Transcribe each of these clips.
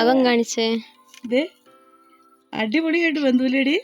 അകം കാണിച്ചേ. ഇത് അടിപൊളിയായിട്ട് ബന്ധുവിലേടി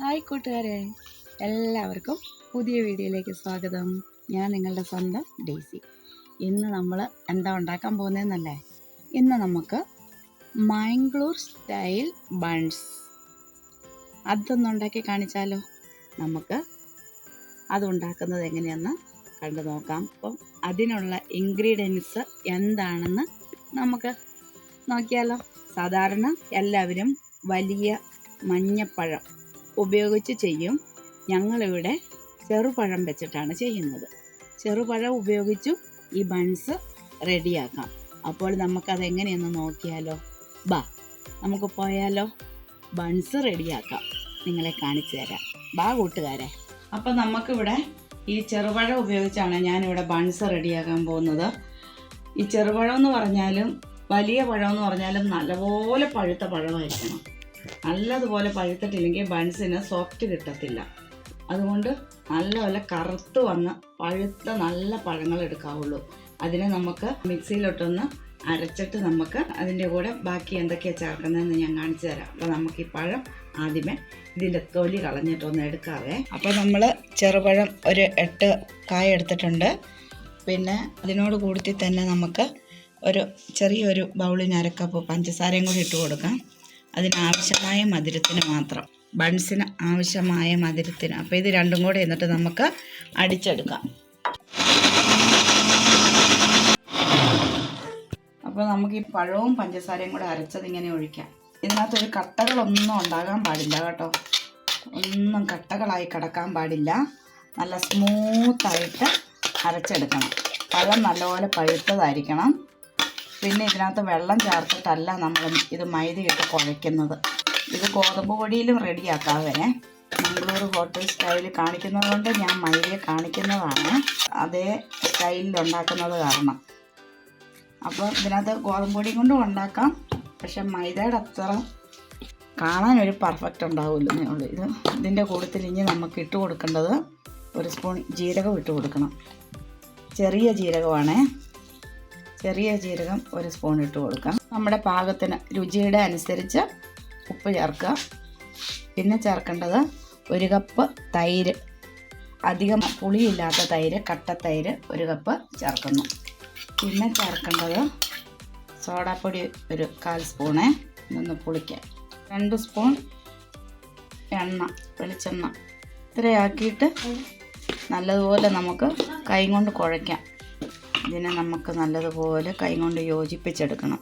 ഹായ് കൂട്ടുകാരെ എല്ലാവർക്കും പുതിയ വീഡിയോയിലേക്ക് സ്വാഗതം. ഞാൻ നിങ്ങളുടെ സ്വന്തം ഡേസി. ഇന്ന് നമ്മൾ എന്താ ഉണ്ടാക്കാൻ പോകുന്നതെന്നല്ലേ? ഇന്ന് നമുക്ക് മാംഗ്ലൂർ സ്റ്റൈൽ ബൺസ്. അതൊന്നുണ്ടാക്കി കാണിച്ചാലോ? നമുക്ക് അത് ഉണ്ടാക്കുന്നത് എങ്ങനെയെന്ന് കണ്ടു നോക്കാം. അപ്പം അതിനുള്ള ഇൻഗ്രീഡിയൻസ് എന്താണെന്ന് നമുക്ക് നോക്കിയാലോ. സാധാരണ എല്ലാവരും വലിയ മഞ്ഞപ്പഴം ഉപയോഗിച്ച് ചെയ്യും. ഞങ്ങളിവിടെ ചെറുപഴം വെച്ചിട്ടാണ് ചെയ്യുന്നത്. ചെറുപഴം ഉപയോഗിച്ചും ഈ ബൺസ് റെഡിയാക്കാം അപ്പോൾ നമുക്കത് എങ്ങനെയെന്ന് നോക്കിയാലോ. ബാ നമുക്ക് പോയാലോ. ബൺസ് റെഡിയാക്കാം നിങ്ങളെ കാണിച്ചു തരാം. ബാ കൂട്ടുകാരെ. അപ്പം നമുക്കിവിടെ ഈ ചെറുപഴം ഉപയോഗിച്ചാണ് ഞാനിവിടെ ബൺസ് റെഡിയാക്കാൻ പോകുന്നത്. ഈ ചെറുപഴം എന്ന് പറഞ്ഞാലും വലിയ പഴം എന്ന് പറഞ്ഞാലും നല്ലപോലെ പഴുത്ത പഴമായിരിക്കണം. നല്ലതുപോലെ പഴുത്തിട്ടില്ലെങ്കിൽ ബൺസിന് സോഫ്റ്റ് കിട്ടത്തില്ല. അതുകൊണ്ട് നല്ലപോലെ കറുത്ത് വന്ന് പഴുത്ത നല്ല പഴങ്ങൾ എടുക്കാവുള്ളൂ. അതിനെ നമുക്ക് മിക്സിയിലോട്ടൊന്ന് അരച്ചിട്ട് നമുക്ക് അതിന്റെ കൂടെ ബാക്കി എന്തൊക്കെയാണ് ചേർക്കുന്നതെന്ന് ഞാൻ കാണിച്ചു തരാം. അപ്പോൾ നമുക്ക് ഈ പഴം ആദ്യമേ ഇതിന്റെ തൊലി കളഞ്ഞിട്ടൊന്ന് എടുക്കാവേ. അപ്പോൾ നമ്മൾ ചെറുപഴം ഒരു എട്ട് കായ എടുത്തിട്ടുണ്ട്. പിന്നെ അതിനോട് കൂടി തന്നെ നമുക്ക് ഒരു ചെറിയൊരു ബൗളിന് അരക്കപ്പ് പഞ്ചസാരയും കൂടി ഇട്ട് കൊടുക്കാം. അതിനാവശ്യമായ മധുരത്തിന് മാത്രം. ബൺസിന് ആവശ്യമായ മധുരത്തിന്. അപ്പോൾ ഇത് രണ്ടും കൂടെ എന്നിട്ട് നമുക്ക് അടിച്ചെടുക്കാം. അപ്പോൾ നമുക്ക് ഈ പഴവും പഞ്ചസാരയും കൂടെ അരച്ചത് ഇങ്ങനെ ഒഴിക്കാം. ഇതിനകത്തൊരു കട്ടകളൊന്നും ഉണ്ടാകാൻ പാടില്ല കേട്ടോ. ഒന്നും കട്ടകളായി കിടക്കാൻ പാടില്ല. നല്ല സ്മൂത്തായിട്ട് അരച്ചെടുക്കണം. പഴം നല്ലപോലെ പഴുത്തതായിരിക്കണം. പിന്നെ ഇതിനകത്ത് വെള്ളം ചേർത്തിട്ടല്ല നമ്മൾ ഇത് മൈദയിട്ട് കുഴയ്ക്കുന്നത്. ഇത് ഗോതമ്പ് പൊടിയിലും റെഡിയാക്കാവേ. മംഗളൂർ ഹോട്ടൽ സ്റ്റൈൽ കാണിക്കുന്നത് കൊണ്ട് ഞാൻ മൈദയെ കാണിക്കുന്നതാണ്. അതേ സ്റ്റൈലിൽ ഉണ്ടാക്കുന്നത് കാരണം. അപ്പോൾ ഇതിനകത്ത് ഗോതമ്പ് പൊടിയും കൊണ്ടും ഉണ്ടാക്കാം. പക്ഷെ മൈദയുടെ അത്ര കാണാൻ ഒരു പെർഫെക്റ്റ് ഉണ്ടാവില്ലെന്നേ ഉള്ളൂ. ഇത് ഇതിന്റെ കൂട്ടത്തിൽ ഇനി നമുക്ക് ഇട്ട് കൊടുക്കേണ്ടത് ഒരു സ്പൂൺ ജീരകം ഇട്ട് കൊടുക്കണം. ചെറിയ ജീരകമാണേ. ചെറിയ ജീരകം ഒരു സ്പൂൺ ഇട്ട് കൊടുക്കാം. നമ്മുടെ പാകത്തിന് രുചിയുടെ അനുസരിച്ച് ഉപ്പ് ചേർക്കുക. പിന്നെ ചേർക്കേണ്ടത് ഒരു കപ്പ് തൈര്. അധികം പുളിയില്ലാത്ത തൈര് കട്ട തൈര് ഒരു കപ്പ് ചേർക്കുന്നു. പിന്നെ ചേർക്കേണ്ടത് സോഡാപ്പൊടി ഒരു കാൽ സ്പൂണ്. ഇതൊന്ന് പുളിക്കാം. രണ്ട് സ്പൂൺ എണ്ണ വെളിച്ചെണ്ണ. ഇത്രയാക്കിയിട്ട് നല്ലതുപോലെ നമുക്ക് കൈ കൊണ്ട് കുഴയ്ക്കാം. ഇതിനെ നമുക്ക് നല്ലതുപോലെ കൈ കൊണ്ട് യോജിപ്പിച്ചെടുക്കണം.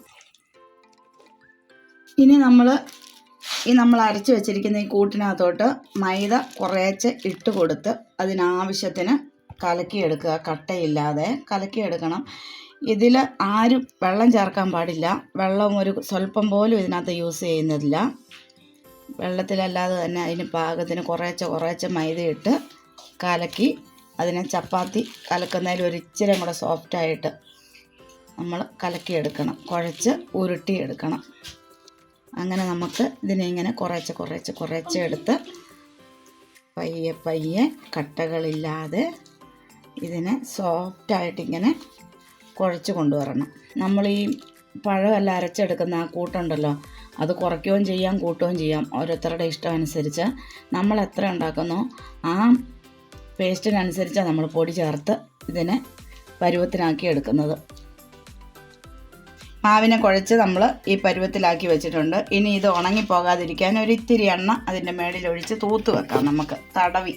ഇനി നമ്മൾ ഈ നമ്മൾ അരച്ച് വെച്ചിരിക്കുന്ന ഈ കൂട്ടിനകത്തോട്ട് മൈദ കുറേച്ച് ഇട്ട് കൊടുത്ത് അതിനാവശ്യത്തിന് കലക്കിയെടുക്കുക. കട്ടയില്ലാതെ കലക്കിയെടുക്കണം. ഇതിൽ ആരും വെള്ളം ചേർക്കാൻ പാടില്ല. വെള്ളം ഒരു സ്വല്പം പോലും ഇതിനകത്ത് യൂസ് ചെയ്യുന്നില്ല വെള്ളത്തിലല്ലാതെ തന്നെ അതിന് പാകത്തിന് കുറേശ്ശെ കുറേശ്ശെ മൈദയിട്ട് കലക്കി അതിനെ ചപ്പാത്തി കലക്കുന്നതിൽ ഒരു ഇച്ചിരി കൂടെ സോഫ്റ്റായിട്ട് നമ്മൾ കലക്കിയെടുക്കണം. കുഴച്ച് ഉരുട്ടിയെടുക്കണം അങ്ങനെ നമുക്ക് ഇതിനെ ഇങ്ങനെ കുറേശ്ശെ കുറേശ്ശെ കുറേശ്ശെ എടുത്ത് പയ്യെ പയ്യെ കട്ടകളില്ലാതെ ഇതിനെ സോഫ്റ്റായിട്ട് ഇങ്ങനെ കുഴച്ച് കൊണ്ടുവരണം. നമ്മൾ ഈ പഴമെല്ലാം അരച്ചെടുക്കുന്ന ആ കൂട്ടുണ്ടല്ലോ അത് കുറയ്ക്കുകയും ചെയ്യാം കൂട്ടുകയും ചെയ്യാം. ഓരോരുത്തരുടെ ഇഷ്ടം അനുസരിച്ച് നമ്മൾ എത്ര ഉണ്ടാക്കുന്നോ ആ പേസ്റ്റിനനുസരിച്ചാണ് നമ്മൾ പൊടി ചേർത്ത് ഇതിനെ പരുവത്തിനാക്കി എടുക്കുന്നത്. മാവിനെ കുഴച്ച് നമ്മൾ ഈ പരുവത്തിലാക്കി വെച്ചിട്ടുണ്ട്. ഇനി ഇത് ഉണങ്ങിപ്പോകാതിരിക്കാൻ ഒരു ഇത്തിരി എണ്ണ അതിന്റെ മേളിൽ ഒഴിച്ച് തൂത്ത് വെക്കാം നമുക്ക്. തടവി.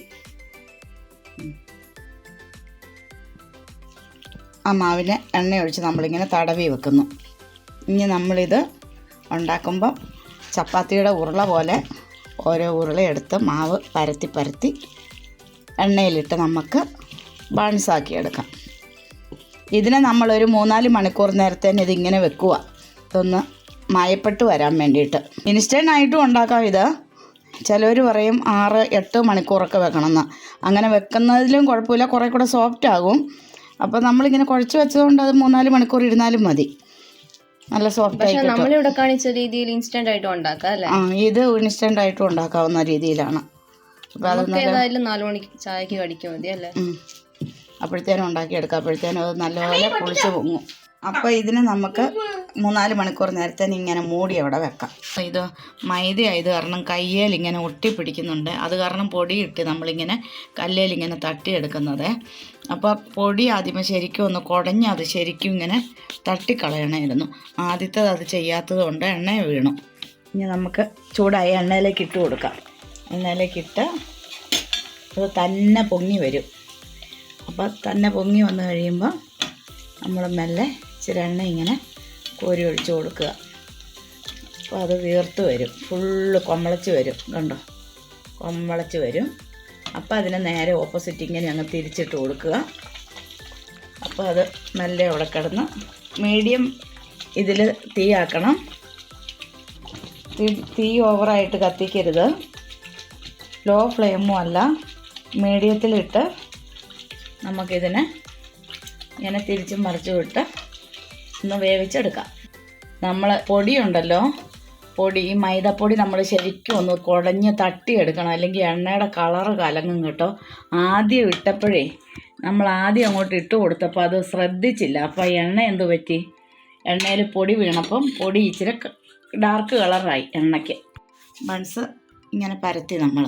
ആ മാവിനെ എണ്ണ ഒഴിച്ച് നമ്മളിങ്ങനെ തടവി വെക്കുന്നു. ഇനി നമ്മളിത് ഉണ്ടാക്കുമ്പോൾ ചപ്പാത്തിയുടെ ഉരുള പോലെ ഓരോ ഉരുളയെടുത്ത് മാവ് പരത്തി പരത്തി എണ്ണയിലിട്ട് നമുക്ക് ബൺസാക്കിയെടുക്കാം ഇതിനെ നമ്മളൊരു മൂന്നാൽ മണിക്കൂർ നേരത്തെ തന്നെ ഇതിങ്ങനെ വെക്കുക. ഇതൊന്ന് മയപ്പെട്ട് വരാൻ വേണ്ടിയിട്ട്. ഇൻസ്റ്റന്റ് ആയിട്ടും ഉണ്ടാക്കാം ഇത്. ചിലവർ പറയും ആറ് എട്ട് മണിക്കൂറൊക്കെ വെക്കണമെന്ന്. അങ്ങനെ വെക്കുന്നതിലും കുഴപ്പമില്ല. കുറേ കൂടെ സോഫ്റ്റ് ആകും. അപ്പോൾ നമ്മളിങ്ങനെ കുഴച്ച് വെച്ചതുകൊണ്ട് അത് മൂന്നാൽ മണിക്കൂർ ഇരുന്നാലും മതി. നല്ല സോഫ്റ്റ് ആയിട്ട് നമ്മളിവിടെ കാണിച്ച രീതിയിൽ ഇൻസ്റ്റന്റ് ആയിട്ട് ഉണ്ടാക്കാം അല്ലേ? ആ ഇത് ഇൻസ്റ്റന്റ് ആയിട്ട് ഉണ്ടാക്കാവുന്ന രീതിയിലാണ്. ഏതായാലും നാലു മണിക്ക് ചായക്ക് കടിക്കാൻ മതി അല്ലേ. അപ്പോഴത്തേനും ഉണ്ടാക്കിയെടുക്കാം. അപ്പോഴത്തേനും അത് നല്ലപോലെ പൊളിച്ച് പൊങ്ങും. അപ്പോൾ ഇതിന് നമുക്ക് മൂന്നാൽ മണിക്കൂർ നേരത്തെ ഇങ്ങനെ മൂടി അവിടെ വെക്കാം. അപ്പോൾ ഇത് മൈദ ആയത് കാരണം കയ്യേൽ ഇങ്ങനെ ഒട്ടി പിടിക്കുന്നുണ്ട് അത് കാരണം പൊടിയിട്ട് നമ്മളിങ്ങനെ കല്ലേൽ ഇങ്ങനെ തട്ടിയെടുക്കുന്നത്. അപ്പോൾ പൊടി ആദ്യമേ ശരിക്കും ഒന്ന് കുടഞ്ഞ് അത് ശരിക്കും ഇങ്ങനെ തട്ടിക്കളയണമായിരുന്നു ആദ്യത്തേത് അത് ചെയ്യാത്തത് കൊണ്ട് എണ്ണ വീണു. ഇനി നമുക്ക് ചൂടായ എണ്ണയിലേക്ക് ഇട്ട് കൊടുക്കാം. എണ്ണയിലേക്ക് ഇട്ട് അത് തന്നെ പൊങ്ങി വരും. അപ്പോൾ തന്നെ പൊങ്ങി വന്നു കഴിയുമ്പോൾ നമ്മൾ മെല്ലെ ഇച്ചിരി എണ്ണ ഇങ്ങനെ കോരി ഒഴിച്ച് കൊടുക്കുക. അപ്പോൾ അത് വീർത്ത് വരും. ഫുള്ള് കൊമ്മളച്ച് വരും. കണ്ടോ? കൊമ്മളച്ച് വരും. അപ്പോൾ അതിനെ നേരെ ഓപ്പോസിറ്റ് ഇങ്ങനെ ഞങ്ങൾ തിരിച്ചിട്ട് കൊടുക്കുക. അപ്പോൾ അത് നല്ല അവിടെ കിടന്ന് മീഡിയം ഇതിൽ തീ ആക്കണം. തീ തീ ഓവറായിട്ട് കത്തിക്കരുത്. ലോ ഫ്ലെയിമും അല്ല മീഡിയത്തിലിട്ട് നമുക്കിതിനെ ഇങ്ങനെ തിരിച്ചും മറിച്ചും ഇട്ട് ഒന്ന് വേവിച്ചെടുക്കാം. നമ്മൾ പൊടിയുണ്ടല്ലോ പൊടി ഈ മൈദപ്പൊടി നമ്മൾ ശരിക്കും ഒന്ന് കുടഞ്ഞ് തട്ടിയെടുക്കണം. അല്ലെങ്കിൽ എണ്ണയുടെ കളറ് കലങ്ങും കേട്ടോ. ആദ്യം ഇട്ടപ്പോഴേ നമ്മൾ ആദ്യം അങ്ങോട്ട് ഇട്ട് കൊടുത്തപ്പോൾ അത് ശ്രദ്ധിച്ചില്ല. അപ്പോൾ എണ്ണ എന്ത് പറ്റി? എണ്ണയിൽ പൊടി വീണപ്പം പൊടി ഇച്ചിരി ഡാർക്ക് കളറായി എണ്ണയ്ക്ക്. ബൺസ് ഇങ്ങനെ പരത്തി നമ്മൾ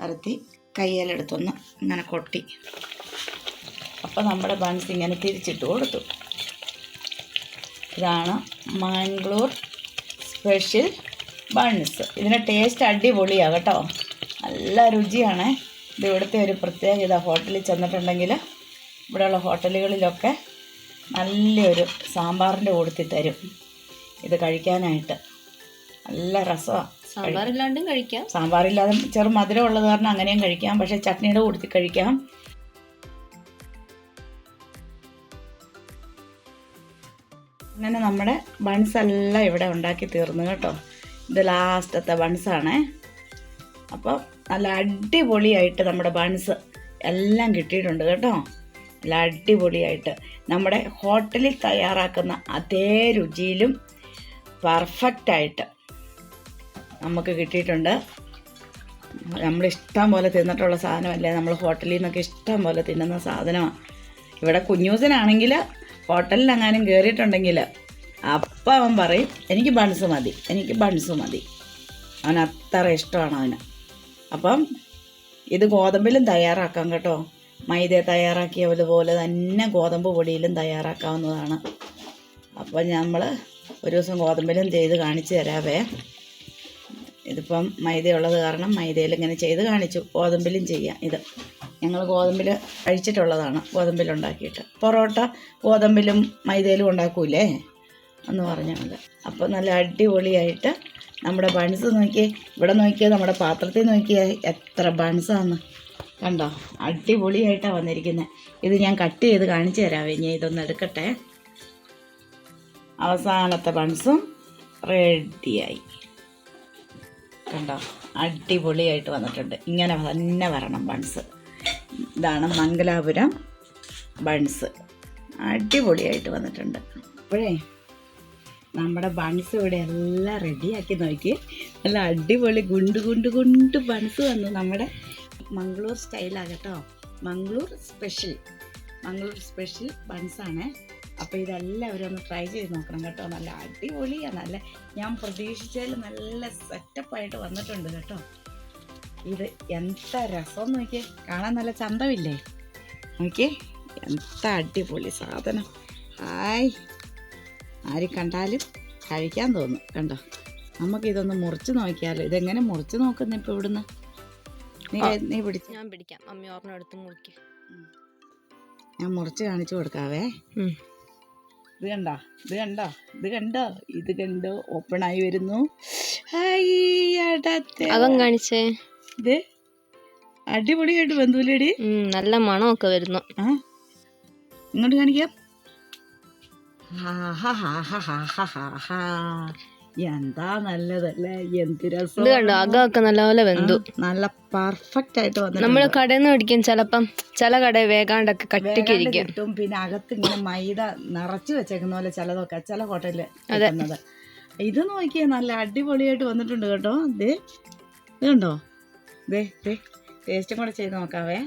പരത്തി കയ്യിലെടുത്തൊന്ന് ഇങ്ങനെ കൊട്ടി. അപ്പോൾ നമ്മുടെ ബൺസ് ഇങ്ങനെ തിരിച്ചിട്ട് കൊടുത്തു. ഇതാണ് മാംഗ്ലൂർ സ്പെഷ്യൽ ബൺസ്. ഇതിന്റെ ടേസ്റ്റ് അടിപൊളിയാണ് കേട്ടോ. നല്ല രുചിയാണ്. ഇത് ഇവിടുത്തെ ഒരു പ്രത്യേകത. ഹോട്ടലിൽ ചെന്നിട്ടുണ്ടെങ്കിൽ ഇവിടെയുള്ള ഹോട്ടലുകളിലൊക്കെ നല്ലൊരു സാമ്പാറിന്റെ കൂടത്തിൽ തരും. ഇത് കഴിക്കാനായിട്ട്. നല്ല രസമാണ് സാമ്പാറില്ലാണ്ടും കഴിക്കാം. സാമ്പാറില്ലാതെ ചെറു മധുരം ഉള്ളത് കാരണം അങ്ങനെയും കഴിക്കാം. പക്ഷേ ചട്നിയുടെ കൂട്ടത്തിൽ കഴിക്കാം. അങ്ങനെ നമ്മുടെ ബൺസ് എല്ലാം ഇവിടെ ഉണ്ടാക്കി തീർന്നു കേട്ടോ. ഇത് ലാസ്റ്റത്തെ ബൺസാണേ അപ്പോൾ നല്ല അടിപൊളിയായിട്ട് നമ്മുടെ ബൺസ് എല്ലാം കിട്ടിയിട്ടുണ്ട് കേട്ടോ. നല്ല അടിപൊളിയായിട്ട്. നമ്മുടെ ഹോട്ടലിൽ തയ്യാറാക്കുന്ന അതേ രുചിയിലും പെർഫെക്റ്റായിട്ട് നമുക്ക് കിട്ടിയിട്ടുണ്ട്. നമ്മൾ ഇഷ്ടം പോലെ തിന്നിട്ടുള്ള സാധനമല്ലേ? നമ്മൾ ഹോട്ടലിൽ നിന്നൊക്കെ ഇഷ്ടം പോലെ തിന്നുന്ന സാധനമാണ് ഇവിടെ കുഞ്ഞൂസനാണെങ്കിൽ ഹോട്ടലിലെങ്ങാനും കയറിയിട്ടുണ്ടെങ്കിൽ അപ്പം അവൻ പറയും എനിക്ക് ബൺസ് മതി എനിക്ക് ബൺസ് മതി. അവൻ അത്ര ഇഷ്ടമാണ് അവന്. അപ്പം ഇത് ഗോതമ്പിലും തയ്യാറാക്കാം കേട്ടോ. മൈദ തയ്യാറാക്കിയ പോലെ തന്നെ ഗോതമ്പ് പൊടിയിലും തയ്യാറാക്കാവുന്നതാണ്. അപ്പം നമ്മൾ ഒരു ദിവസം ഗോതമ്പിലും ചെയ്ത് കാണിച്ചു തരാവേ. ഇതിപ്പം മൈദയുള്ളത് കാരണം മൈദയിൽ ഇങ്ങനെ ചെയ്ത് കാണിച്ചു. ഗോതമ്പിലും ചെയ്യാം ഇത്. ഞങ്ങൾ ഗോതമ്പിൽ കഴിച്ചിട്ടുള്ളതാണ് ഗോതമ്പിലുണ്ടാക്കിയിട്ട്. പൊറോട്ട ഗോതമ്പിലും മൈദയിലും ഉണ്ടാക്കൂലേ? എന്ന് പറഞ്ഞാൽ അപ്പോൾ നല്ല അടിപൊളിയായിട്ട് നമ്മുടെ ബൺസ് നോക്കി ഇവിടെ നോക്കിയാൽ നമ്മുടെ പാത്രത്തിൽ നോക്കിയാൽ എത്ര ബൺസാണ് കണ്ടോ? അടിപൊളിയായിട്ടാണ് വന്നിരിക്കുന്നത് ഇത് ഞാൻ കട്ട് ചെയ്ത് കാണിച്ചു തരാവേ ഞാൻ ഇതൊന്ന് എടുക്കട്ടെ. അവസാനത്തെ ബൺസും റെഡിയായി. കണ്ടോ? അടിപൊളിയായിട്ട് വന്നിട്ടുണ്ട്. ഇങ്ങനെ തന്നെ വരണം ബൺസ്. ഇതാണ് മംഗലാപുരം ബൺസ്. അടിപൊളിയായിട്ട് വന്നിട്ടുണ്ട്. അപ്പോഴേ നമ്മുടെ ബൺസ് ഇവിടെ എല്ലാം റെഡിയാക്കി നോക്കി. നല്ല അടിപൊളി ഗുണ്ട് ഗുണ്ട് ഗുണ്ട് ബൺസ് വന്നു. നമ്മുടെ മംഗളൂർ സ്റ്റൈലാകട്ടോ മംഗളൂർ സ്പെഷ്യൽ മംഗളൂർ സ്പെഷ്യൽ ബൺസാണ് അപ്പോൾ ഇതെല്ലാവരും ഒന്ന് ട്രൈ ചെയ്ത് നോക്കണം കേട്ടോ. നല്ല അടിപൊളിയാണ് നല്ല ഞാൻ പ്രതീക്ഷിച്ചാൽ നല്ല സെറ്റപ്പായിട്ട് വന്നിട്ടുണ്ട് കേട്ടോ. ഇത് എന്താ രസം നോക്കിയേ. കാണാൻ നല്ല ചന്തമില്ലേ? നോക്കിയേ എന്താ അടിപൊളി സാധനം. ഹായ്. ആര് കണ്ടാലും കഴിക്കാൻ തോന്നും. കണ്ടോ? നമുക്കിതൊന്ന് മുറിച്ച് നോക്കിയാലോ? ഇതെങ്ങനെ മുറിച്ച് നോക്കുന്ന ഇപ്പൊ ഇവിടുന്ന്? നീ നീ പിടിച്ച. ഞാൻ പിടിക്കാം. അമ്മ ഓർമ്മ എടുത്ത് മുറിക്ക്. ഞാൻ മുറിച്ച് കാണിച്ചു കൊടുക്കാവേ. ഇത് കണ്ടോ? ഇത് കണ്ടോ? ഇത് കണ്ടോ? ഇത് കണ്ടോ? ഓപ്പൺ ആയി വരുന്നു. അകം കാണിച്ചേ. ഇത് അടിപൊളിയായിട്ട് ബന്ധുവിലേടി നല്ല മണമൊക്കെ വരുന്നു. ഇങ്ങോട്ട് കാണിക്കാം. എന്താ നല്ലതല്ലേ? എന്ത് രസം. കണ്ടോ അകമൊക്കെ നല്ലപോലെ വെന്തു. നല്ല പെർഫെക്റ്റ് ആയിട്ട് വന്നു നമ്മൾ കടയിൽ നിന്ന് മേടിക്കും ചിലപ്പം ചില കട വേഗാണ്ടൊക്കെ വേഗാണ്ട് കട്ടിക്കിരിക്കും. കിട്ടും. പിന്നെ അകത്ത് ഇങ്ങനെ മൈദ നിറച്ചു വെച്ചേക്കുന്ന പോലെ ചിലതൊക്കെ ചില ഹോട്ടലിൽ അതെ. ഇത് നോക്കിയേ നല്ല അടിപൊളിയായിട്ട് വന്നിട്ടുണ്ട് കേട്ടോ. ഇത് കണ്ടോ? ടേസ്റ്റും കൂടെ ചെയ്ത് നോക്കാവേ.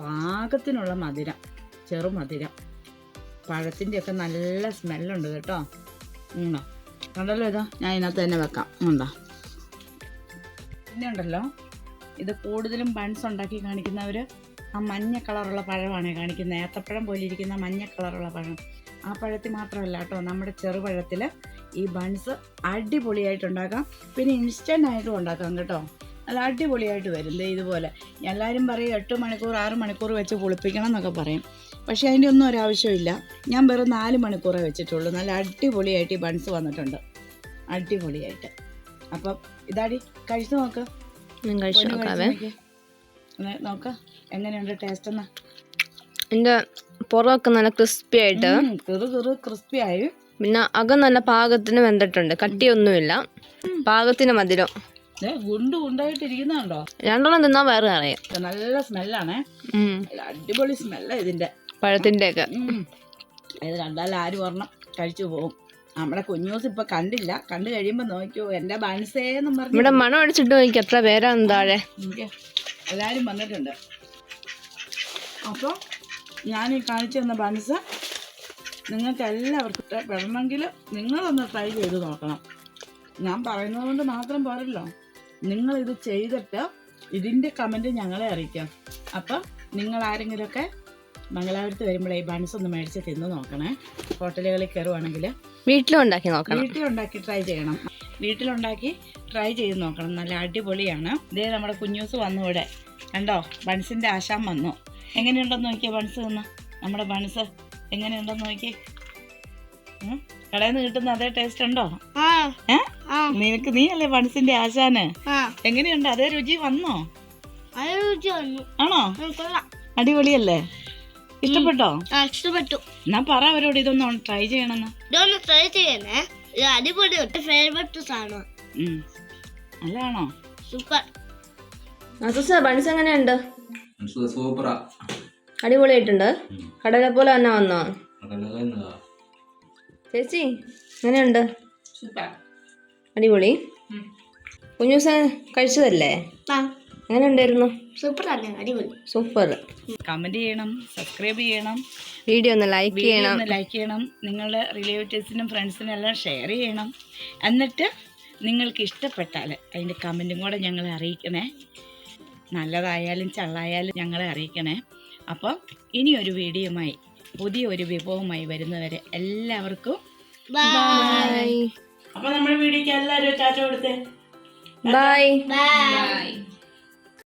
പാകത്തിനുള്ള മധുരം ചെറുമധുരം പഴത്തിന്റെയൊക്കെ നല്ല സ്മെല്ലുണ്ട് കേട്ടോ. ഉണ്ടോ? കണ്ടല്ലോ ഇതാ ഞാൻ ഇതിനകത്ത് തന്നെ വെക്കാം. ഉണ്ടോ? പിന്നെ ഉണ്ടല്ലോ ഇത് കൂടുതലും ബൺസ് ഉണ്ടാക്കി കാണിക്കുന്നവർ ആ മഞ്ഞ കളറുള്ള പഴമാണ് കാണിക്കുന്നത് ഏത്തപ്പഴം പോലെ ഇരിക്കുന്ന മഞ്ഞ കളറുള്ള പഴം. ആ പഴത്തിൽ മാത്രമല്ല കേട്ടോ നമ്മുടെ ചെറുപഴത്തിൽ ഈ ബൺസ് അടിപൊളിയായിട്ട് ഉണ്ടാക്കാം പിന്നെ ഇൻസ്റ്റന്റ് ആയിട്ടും ഉണ്ടാക്കാം കേട്ടോ. നല്ല അടിപൊളിയായിട്ട് വരും. ദേ ഇതുപോലെ. എല്ലാവരും പറയും എട്ട് മണിക്കൂർ ആറ് മണിക്കൂർ വെച്ച് പുളിപ്പിക്കണം എന്നൊക്കെ പറയും. പക്ഷേ അതിന്റെ ഒന്നും ഒരാവശ്യമില്ല ഞാൻ വെറും നാല് മണിക്കൂറേ വെച്ചിട്ടുള്ളൂ. നല്ല അടിപൊളിയായിട്ട് ഈ ബൺസ് വന്നിട്ടുണ്ട്. അടിപൊളിയായിട്ട്. അപ്പം ഇതാടി കഴിച്ചു നോക്ക്. നോക്ക. എങ്ങനെയുണ്ട് ടേസ്റ്റ് എന്നാ? എന്റെ പുറമൊക്കെ നല്ല ക്രിസ്പി ആയിട്ട്. ഉം, കിറു കിറു ക്രിസ്പി ആയി. പിന്നെ അകം നല്ല പാകത്തിന് വെന്തിട്ടുണ്ട്. കട്ടിയൊന്നുമില്ല. പാകത്തിന് മധുരം. ഗുണ്ട് ഗുണ്ടായിട്ടിരിക്കുന്നുണ്ടോ? രണ്ടെണ്ണം തിന്നാ വേറെ അറിയാം. നല്ല സ്മെല്ലാണേ. അടിപൊളി സ്മെല്ല ഇതിന്റെ. പഴത്തിന്റെ ഒക്കെ. ഇത് കണ്ടാൽ ആരും ഒരെണ്ണം കഴിച്ചു പോകും. നമ്മുടെ കുഞ്ഞൂസ് ഇപ്പൊ കണ്ടില്ല. കണ്ടു കഴിയുമ്പോ നോക്കിയോ എന്റെ ബൺസേന്നും പറഞ്ഞു ഇവിടെ മണം അടിച്ചിട്ട് നോക്കി എത്ര പേരാണ് താഴെ. എല്ലാരും വന്നിട്ടുണ്ട്. അപ്പോൾ ഞാൻ കാണിച്ചു തന്ന ബൺസ് നിങ്ങൾക്ക് എല്ലാവർക്കും വേണമെങ്കിൽ നിങ്ങളൊന്ന് ട്രൈ ചെയ്ത് നോക്കണം. ഞാൻ പറയുന്നത് കൊണ്ട് മാത്രം പോരല്ലോ. നിങ്ങൾ ഇത് ചെയ്തിട്ട് ഇതിന്റെ കമന്റ് ഞങ്ങളെ അറിയിക്കാം. അപ്പം നിങ്ങൾ ആരെങ്കിലുമൊക്കെ മംഗലാപുരത്ത് വരുമ്പോഴേ ഈ ബൺസ് ഒന്ന് മേടിച്ച് തിന്ന് നോക്കണേ. ഹോട്ടലുകളിൽ കയറുവാണെങ്കിൽ വീട്ടിലുണ്ടാക്കി നോക്കണം. വീട്ടിലുണ്ടാക്കി ട്രൈ ചെയ്യണം. വീട്ടിലുണ്ടാക്കി ട്രൈ ചെയ്ത് നോക്കണം. നല്ല അടിപൊളിയാണ്. ഇതേ നമ്മുടെ കുഞ്ഞൂസ് വന്നു ഇവിടെ കണ്ടോ ബൺസിന്റെ ആശാൻ വന്നു. എങ്ങനെയുണ്ടെന്ന് നോക്കിയേ ബൺസ് തന്നെ നമ്മുടെ ബൺസ് എങ്ങനെയുണ്ടെന്ന് നോക്കി. കടയിൽ നിന്ന് കിട്ടുന്ന അതേ ടേസ്റ്റ് ഉണ്ടോ? നിനക്ക് നീ അല്ലേ മനസ്സിന്റെ ആശാന്? ആ. എങ്ങനെയുണ്ട്? അതേ രുചി വന്നോ? അത് രുചി വന്നു. ആണോ? അടിപൊളിയല്ലേ? ഇഷ്ടപ്പെട്ടോ? ആ ഇഷ്ടപ്പെട്ടു. എന്നാ പറ അവരോട് ഇതൊന്ന് ട്രൈ ചെയ്യണമെന്ന് ഇതൊന്ന് ട്രൈ ചെയ്യണേ. ഇത് അടിപൊളി എന്റെ ഫേവററ്റ് സാധനം. നല്ലതാണോ? സൂപ്പർ. ബൺസ് എങ്ങനെയുണ്ട്? സൂപ്പറാ. അടിപൊളിയായിട്ടുണ്ട്. കടലെ പോലെ തന്നെ വന്നോ? ചേച്ചി എങ്ങനെയുണ്ട്? അടിപൊളി. ദിവസം കഴിച്ചതല്ലേ? ആ. എങ്ങനെ ഉണ്ടായിരുന്നു സൂപ്പർ അടിപൊളി. സൂപ്പർ. കമന്റ് ചെയ്യണം സബ്സ്ക്രൈബ് ചെയ്യണം. വീഡിയോ ഒന്ന് ലൈക്ക് വീഡിയോ ചെയ്യണം. ഒന്ന് ലൈക്ക് ചെയ്യണം. നിങ്ങളുടെ റിലേറ്റീവ്സിനും ഫ്രണ്ട്സിനും എല്ലാം ഷെയർ ചെയ്യണം. എന്നിട്ട് നിങ്ങൾക്ക് ഇഷ്ടപ്പെട്ടാൽ അതിന്റെ കമന്റും കൂടെ ഞങ്ങളെ അറിയിക്കണേ. നല്ലതായാലും ചള്ളായാലും ഞങ്ങളെ അറിയിക്കണേ. അപ്പോൾ ഇനിയൊരു വീഡിയോയുമായി പുതിയ ഒരു വിഭവമായി വരുന്നവരെ എല്ലാവർക്കും ബൈ അപ്പോൾ നമ്മുടെ വീഡിയോക്ക് എല്ലാവരും ചാറ്റ കൊടുത്തേ. Bye bye